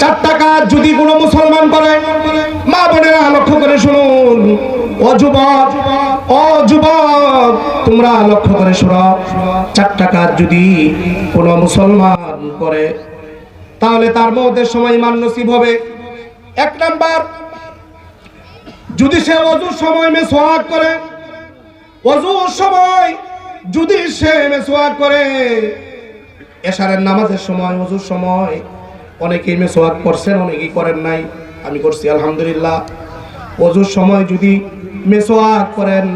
চারটা কাজ যদি কোনো মুসলমান করে, মা বোনেরা লক্ষ্য করে শুনুন। ও যুবক, ও তোমরা লক্ষ্য করে শোনো। চারটা কাজ যদি কোনো মুসলমান করে, তাহলে তার মধ্যে সময় ইমান নসিব হবে। এক নাম্বার, যদি সে অজুর সময় মেসোয়াক করে, অজুর সময় যদি সে মেসোয়াক করে, এশারের নামাজের সময়, অজুর সময় অনেকেই মেসোয়াক করছেন অনেকেই করেন নাই। আমি করছি আলহামদুলিল্লাহ। অজুর সময় যদি মেসোয়াক করেন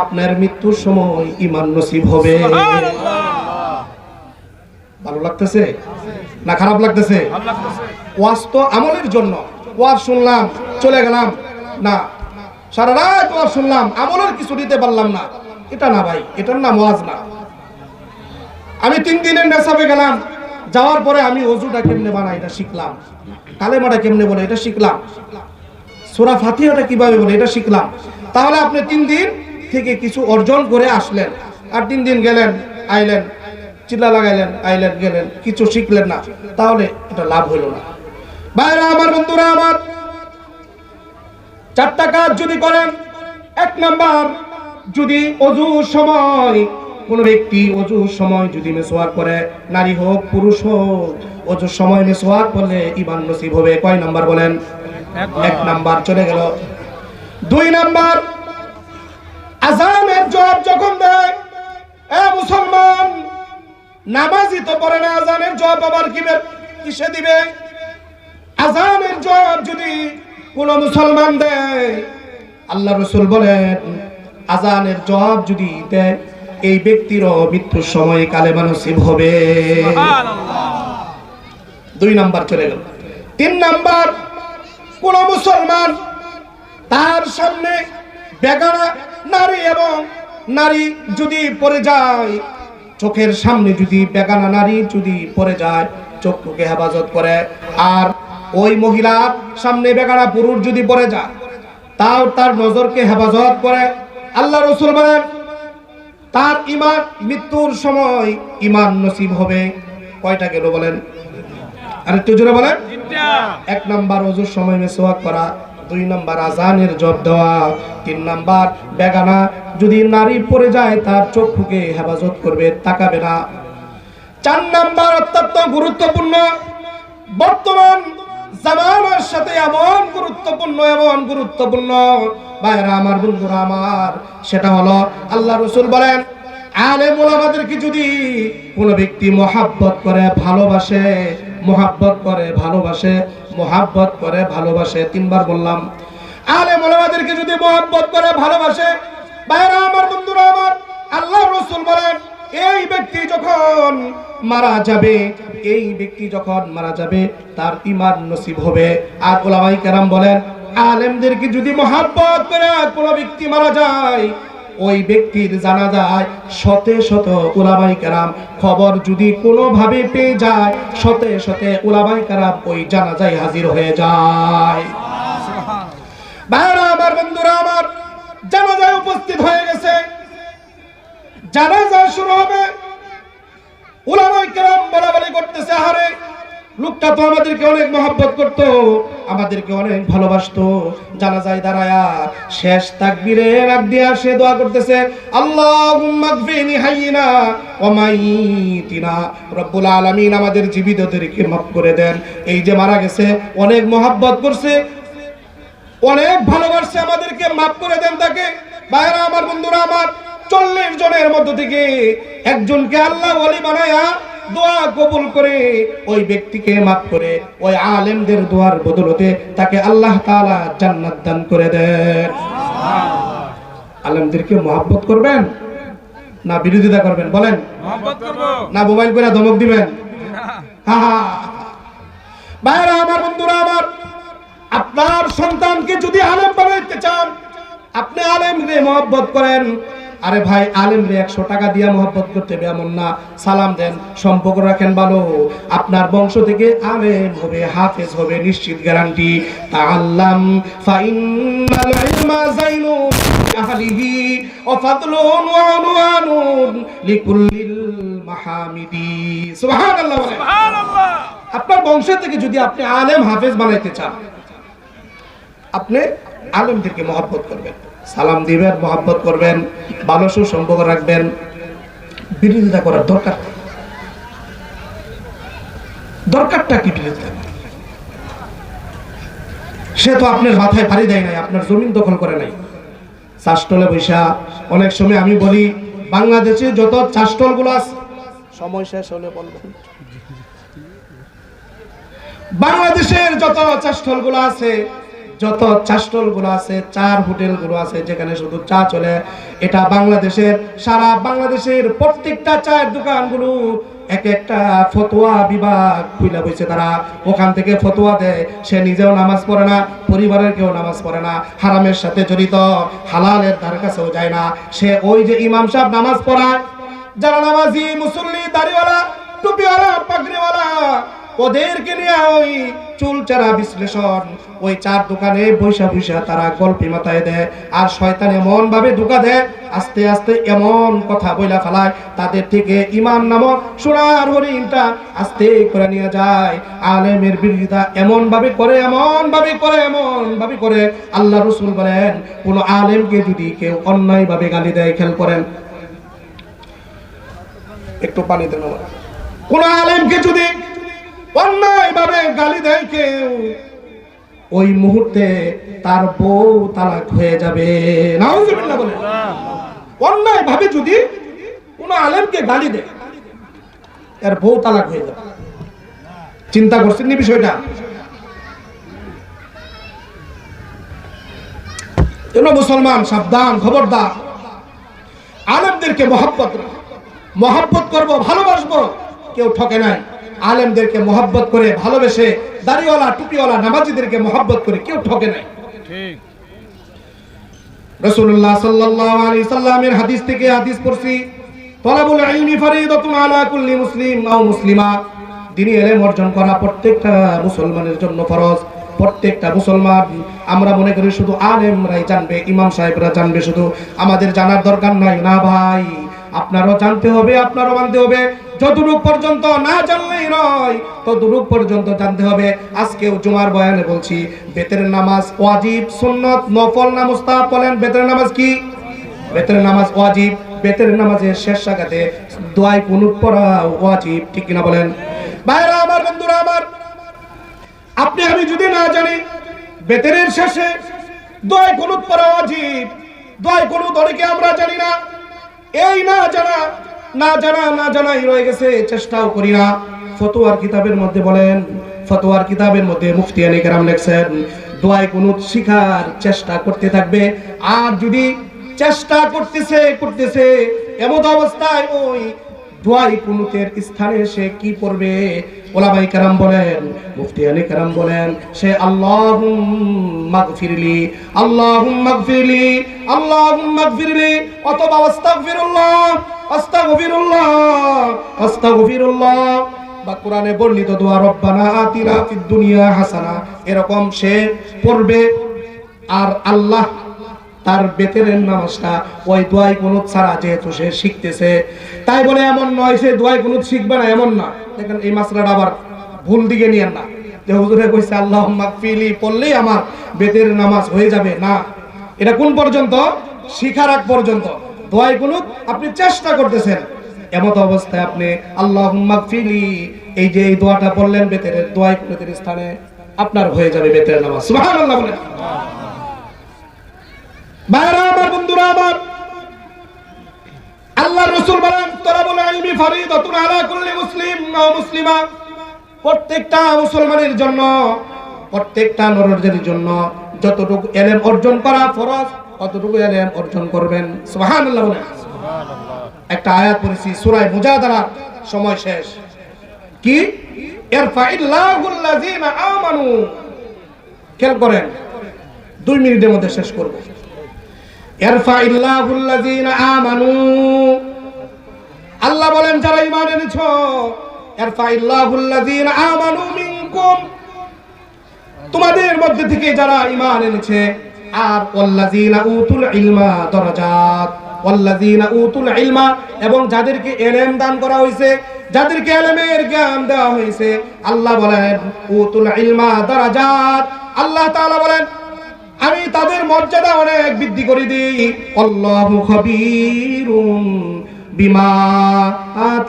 আপনার মৃত্যুর সময় ইমান নসিব হবে। ভালো লাগতেছে? না খারাপ লাগতেছে। ওয়াজ তো আমলের জন্য। ওয়াজ শুনলাম চলে গেলাম। না সারা রাত ওয়াজ শুনলাম আমলের কিছু দিতে পারলাম না। এটা না ভাই এটার নাম ওয়াজ না। আমি তিন দিনের নেশাবে গেলাম যাওয়ার পরে আমি অজুটা কেমনে বানাই এটা শিখলাম। কালেমাটা কেমনে বলে এটা শিখলাম। সোরা ফাতিহাটা কীভাবে বলে এটা শিখলাম। তাহলে আপনি তিন দিন থেকে কিছু অর্জন করে আসলেন। আর তিন দিন গেলেন, আইলেন, চিল্লা লাগাইলেন, আইলেন, গেলেন, কিছু শিখলেন না। তাহলে এটা লাভ হইল না। বাইরে আমার বন্ধুরা, আমার চারটা কাজ যদি করেন, এক নাম্বার, যদি অজুর সময় কোন ব্যক্তি অজুর সময় যদি মেসোয়াক করে, নারী হোক, পুরুষ হোক অজুর সময় মেসোয়াক করলে ইমান নসিব হবে। কয় নাম্বার বলেন? এক নাম্বার, চলে গেল। দুই নাম্বার আজানের জবাব যখন দেয়, এ মুসলমান নামাজি তো পড়ে না আজানের জবাব আবার কিসে দিবে? আজানের জবাব যদি কোন মুসলমান দেয়, আল্লাহ রসুল বলেন আজানের জবাব যদি দেয় এই ব্যক্তিরও মৃত্যুর সময় কালেমা নসিব হবে। দুই নাম্বার চলে গেল। তিন নাম্বার কোন মুসলমান তার সামনে বেগানা নারী এবং নারী যদি পড়ে যায় চোখের সামনে যদি বেগানা নারী যদি পড়ে যায় চক্ষুকে হেফাজত করে। আর ওই মহিলার সামনে বেগানা পুরুষ যদি পড়ে যায় তাও তার নজরকে হেফাজত করে। আল্লাহ রসুল বলেন তার ইমান মৃত্যুর সময় ইমান নসিব হবে। কয়টা গেল বলেন? আরেকটু জোরে বলেন। এক নাম্বার অজুর সময় মেসোয়াক করা দুই নাম্বার আজানের জব দেওয়া তিন নাম্বার বেগানা যদি নারী পড়ে যায় তার চোখ চক্ষুকে হেফাজত করবে তাকাবে না। চার নাম্বার অত্যন্ত গুরুত্বপূর্ণ বর্তমান জামানার সাথে এমন গুরুত্বপূর্ণ এমন গুরুত্বপূর্ণ। ভাইরা আমার, বন্ধুরা আমার, সেটা হলো আল্লাহ রসুল বলেন, আলেম ওলামাদেরকে যদি কোনো ব্যক্তি মহাব্বত করে, ভালোবাসে, মহাব্বত করে, ভালোবাসে, মহাব্বত করে, ভালোবাসে? তিনবার বললাম, আলেম ওলামাদেরকে যদি মহাব্বত করে, ভালোবাসে? ভাইরা আমার, বন্ধুরা আমার, আল্লাহ রসুল বলেন এই ব্যক্তি যখন মারা যাবে, এই ব্যক্তি যখন মারা যাবে, তার ইমান নসিব হবে। আর ওলামাই কেরাম বলেন আলেমদেরকে যদি মহাব্বত করে কোনো ব্যক্তি মারা যায়, ওই ব্যক্তির জানা যায় শতে শত ওলামাই কেরাম খবর যদি কোনোভাবে পেয়ে যায়, শতে শতে ওলামাই কেরাম ওই জানাজায় হাজির হয়ে যায়। ভাইরা আমার বন্ধুরা, আমার জানাজায় উপস্থিত হয়ে গেছে। জানাজা শুরু হবে। তো আমাদেরকে অনেক আমাদেরকে অনেক ভালোবাসতো। জানাজায় দাঁড়ায়া শেষ সে দোয়া করতেছে আমাদের জীবিতদেরকে করে দেন। এই যে মারা গেছে, অনেক মহব্বত করছে, অনেক ভালোবাসছে আমাদেরকে, মাফ করে দেন তাকে। বাইরা আমার বন্ধুরা, আমার চল্লিশ জনের মধ্য থেকে একজনকে আল্লাহ ওলি বানায়া দোয়া কবুল করে ওই ব্যক্তিকে মাফ করে ওই আলেমদের দোয়ার বদলতে তাকে আল্লাহ তাআলা জান্নাত দান করে দেন। আলেমদেরকে মহাব্বত করবেন? না বিরোধিতা করবেন? বলেন। না মোবাইল করে ধমক দিবেন? ভাইরা আমার বন্ধুরা আমার আপনার সন্তানকে যদি আলেম বানাইতে চান আপনি আলেম রে মহব্বত করেন আরে ভাই আলেম রে একশো টাকা দিয়ে মহব্বত করতে হবে এমন না। সালাম দেন সম্পর্ক রাখেন ভালো। আপনার বংশ থেকে আলেম হবে হাফেজ হবে নিশ্চিত গ্যারান্টি তাআল্লাম ফাইন্নাল ইলমা যাইনুন আহলিহি ওয়া ফাদলুন ওয়া উনওয়ানুন লিকুল্লিল মাহামিদি। সুবহানাল্লাহ বলেন। আপনার বংশ থেকে যদি আপনি আলেম হাফেজ বানাইতে চান আপনি আলেমদেরকে মহব্বত করবেন। সালাম দিবেন, মহব্বত করবেন, ভালো সুসম্পর্ক রাখবেন, বিরোধিতা করার দরকার দরকারটা কি বিরোধিতা? সে তো আপনার মাথায় ভারী দেয় নাই, আপনার জমিন দখল করে নাই। চাষটলে বৈশা, অনেক সময় আমি বলি, বাংলাদেশে যত চাষটলগুলো আছে, সময় শেষ হলে বলবেন। বাংলাদেশের যত চাষটলগুলো আছে যত চাষটলগুলো আছে, চার হোটেলগুলো আছে, যেখানে শুধু চা চলে, এটা বাংলাদেশের, সারা বাংলাদেশের প্রত্যেকটা চায়ের দোকানগুলো এক একটা ফতোয়া বিভাগ খুলে বসে তারা। ওখান থেকে ফতোয়া দেয়, সে নিজেও নামাজ পড়ে না, পরিবারের কেউ নামাজ পড়ে না, হারামের সাথে জড়িত, হালালের ধার কাছেও যায় না। সে ওই যে ইমাম সাহেব নামাজ পড়ায়, যারা নামাজি, মুসল্লি, দাড়িওয়ালা, টুপিওয়ালা, পাগড়িওয়ালা ওদেরকে নিয়ে ওই চুলচারা বিশ্লেষণ, ওই চার দোকানে বৈশা বৈশা তারা গল্পি মাথায় দেয়, আর শয়তান এমন ভাবে ঢুকা দেয়, আস্তে আস্তে এমন কথা বইলা ফেলায়, তাদের থেকে ইমান নামক সোনার হরিণটা আস্তে করে নিয়ে যায়, আলেমের বিরোধিতা এমন ভাবে করে এমন ভাবে করে এমন ভাবে করে আল্লাহ রসুল বলেন, কোন আলেমকে যদি কেউ অন্যায় ভাবে গালি দেয়, খেয়াল করেন একটু পানি দেন। কোন আলেমকে যদি অন্যায় ভাবে গালি দেয় কেউ। ওই মুহূর্তে তার বউ তালাক হয়ে যাবে। অন্যায় ভাবে যদি কোন আলেমকে গালি দেয়, তার বউ তালাক হয়ে যাবে। চিন্তা করছেন নি বিষয়টা? মুসলমান, সাবধান, খবরদার। আলেমদেরকে মহব্বত মহব্বত করব, ভালোবাসবো, কেউ ঠকে নাই। আলেমদেরকে মহব্বত করে ভালোবেসে দাড়িওয়ালা টুপিওয়ালা নামাজিদেরকে মহব্বত করে কেউ ঠকে নাই। ঠিক। রাসূলুল্লাহ সাল্লাল্লাহু আলাইহি সাল্লামের হাদিস থেকে হাদিস পড়ছি তলাবুল ইলমি ফরিদাতুন আলা কুল্লি মুসলিম আও মুসলিমা। দিনী অর্জন করা প্রত্যেকটা মুসলমানের জন্য ফরজ প্রত্যেকটা মুসলমান আমরা মনে করি শুধু আলেমরাই জানবে ইমাম সাহেবরা জানবে শুধু। আমাদের জানার দরকার নাই। না ভাই আপনারও জানতে হবে আপনারও মানতে হবে। যতটুক পর্যন্ত না জানলেই নয় ততটুক পর্যন্ত জানতে হবে। আজকেও জুমার বয়ানে বলছি, বেতের নামাজ ওয়াজিব, সুন্নত, নফল না বলেন, বেতের নামাজ কি? বেতের নামাজ ওয়াজিব, বেতের নামাজের শেষ শাখাতে দোয়াই কুনুত পড়া ওয়াজিব, ঠিক কিনা বলেন? ভাইরা আমার, বন্ধুরা আমার, আপনি আমি যদি না জানি, বেতেরের শেষে দোয়াই কুনুত পড়া ওয়াজিব দোয়াই কুনুত অনেকে আমরা জানি না? এই না জানা না জানা, না জানাই রয়ে গেছে, চেষ্টাও করি না। ফতোয়ার কিতাবের মধ্যে বলেন, ফতোয়ার কিতাবের মধ্যে মুফতি আলী কেরাম লেখছেন দোয়াই কুনুত শিখার চেষ্টা করতে থাকবে। আর যদি চেষ্টা করতেছে করতেছে, এমত অবস্থায় ওই দোয়াই কুনুতের স্থানে সে কি পড়বে? ওলাবাই কারাম বলেন, মুফতি আলী কারাম বলেন, সে আল্লাহ মাগফিরলি আল্লাহ মাগফিরলি আল্লাহ মাগফিরলি অথবা আস্তাগফিরুল্লাহ আস্তাগফিরুল্লাহ আস্তাগফিরুল্লাহ। বা কোরআনে বর্ণিত দোয়া, রব্বানা আতিনা ফিদ দুনিয়া হাসানা এরকম সে পড়বে। আর আল্লাহ তার বেতেরের নামাজটা ওই দোয়াই কুনুত ছাড়া যেহেতু সে শিখতেছে। তাই বলে এমন নয় সে দোয়াই কুনুত শিখবে না, এমন না। দেখেন এই মাসলাটা আবার ভুল দিকে নিয়েন না। যে হুজুরে কইছে আল্লাহ মাগফিলি পড়লেই আমার বেতের নামাজ হয়ে যাবে। না, এটা কোন পর্যন্ত? শিখার আগ পর্যন্ত। দোয়াই কুনুত আপনি চেষ্টা করতেছেন। এমত অবস্থায় আপনি আল্লাহ মাগফিলি এই যে এই দোয়াটা বললেন বেতের দোয়াই কুনুতের স্থানে আপনার হয়ে যাবে বেতের নামাজ। সুবহানাল্লাহ বলেন। ভাইরা আমার বন্ধুরা আমার আল্লাহ রসুল বলেন তরাবুল ইলমি ফরিদাতুন আলা কুল্লি মুসলিম মুসলিমা। প্রত্যেকটা মুসলমানের জন্য প্রত্যেকটা নরজাতির জন্য যতটুকু এলেম অর্জন করা ফরজ ততটুকু এলেম অর্জন করবেন। সুবহানাল্লাহ একটা আয়াত পড়েছি সূরা মুজাদালা সময় শেষ। কি? খেয়াল করেন দুই মিনিটের মধ্যে শেষ করব। আল্লাহ বলেন, যারা ঈমান এনেছো তোমাদের মধ্যে থেকে যারা ঈমান এনেছে, আর উতুল ইলমা দরাজাত উতুল এবং যাদেরকে ইলম দান করা হয়েছে, যাদেরকে এলেমের জ্ঞান দেওয়া হয়েছে, আল্লাহ বলেন, উতুল ইলমা দারাজাত। আল্লাহ তাআলা বলেন মর্যাদা অনেক বৃদ্ধি করে দিই। আল্লাহু খাবীরুম বিমা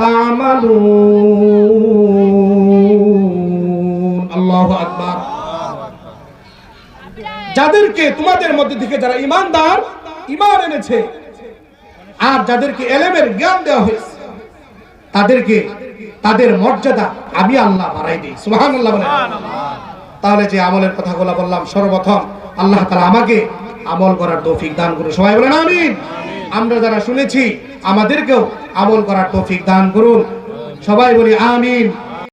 তা'মালুন আল্লাহু আকবার। যাদেরকে তোমাদের মধ্যে থেকে যারা ইমানদার ইমান এনেছে, আর যাদেরকে এলেমের জ্ঞান দেওয়া হয়েছে, তাদেরকে তাদের মর্যাদা আমি আল্লাহ বাড়াই দিই। সুবহানাল্লাহ বলেন। তাহলে যে আমলের কথাগুলো বললাম, সর্বপ্রথম আল্লাহ তালা আমাকে আমল করার তৌফিক দান করুন। সবাই বলেন, আমিন। আমরা যারা শুনেছি, আমাদেরকেও আমল করার তৌফিক দান করুন। সবাই বলি, আমিন।